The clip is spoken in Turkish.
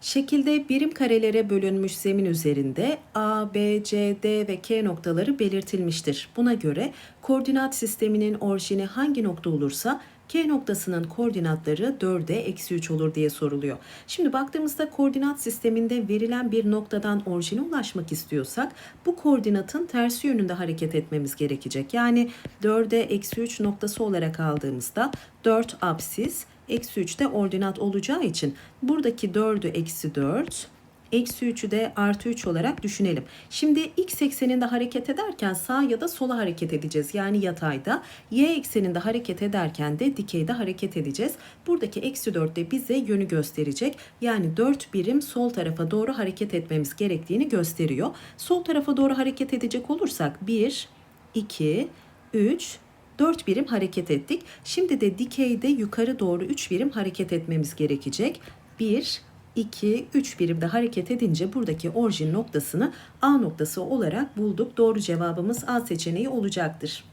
Şekilde birim karelere bölünmüş zemin üzerinde A, B, C, D ve K noktaları belirtilmiştir. Buna göre koordinat sisteminin orijini hangi nokta olursa K noktasının koordinatları 4'e eksi 3 olur diye soruluyor. Şimdi baktığımızda koordinat sisteminde verilen bir noktadan orijine ulaşmak istiyorsak bu koordinatın tersi yönünde hareket etmemiz gerekecek. Yani 4'e eksi 3 noktası olarak aldığımızda 4 apsis eksi 3 de ordinat olacağı için buradaki 4'ü eksi 4 eksi 3'ü de artı 3 olarak düşünelim. Şimdi x ekseninde hareket ederken sağ ya da sola hareket edeceğiz. Yani yatayda. Y ekseninde hareket ederken de dikeyde hareket edeceğiz. Buradaki eksi 4 de bize yönü gösterecek. Yani 4 birim sol tarafa doğru hareket etmemiz gerektiğini gösteriyor. Sol tarafa doğru hareket edecek olursak 1, 2, 3, 4 birim hareket ettik. Şimdi de dikeyde yukarı doğru 3 birim hareket etmemiz gerekecek. 1, 2, 3 birimde hareket edince buradaki orijin noktasını A noktası olarak bulduk. Doğru cevabımız A seçeneği olacaktır.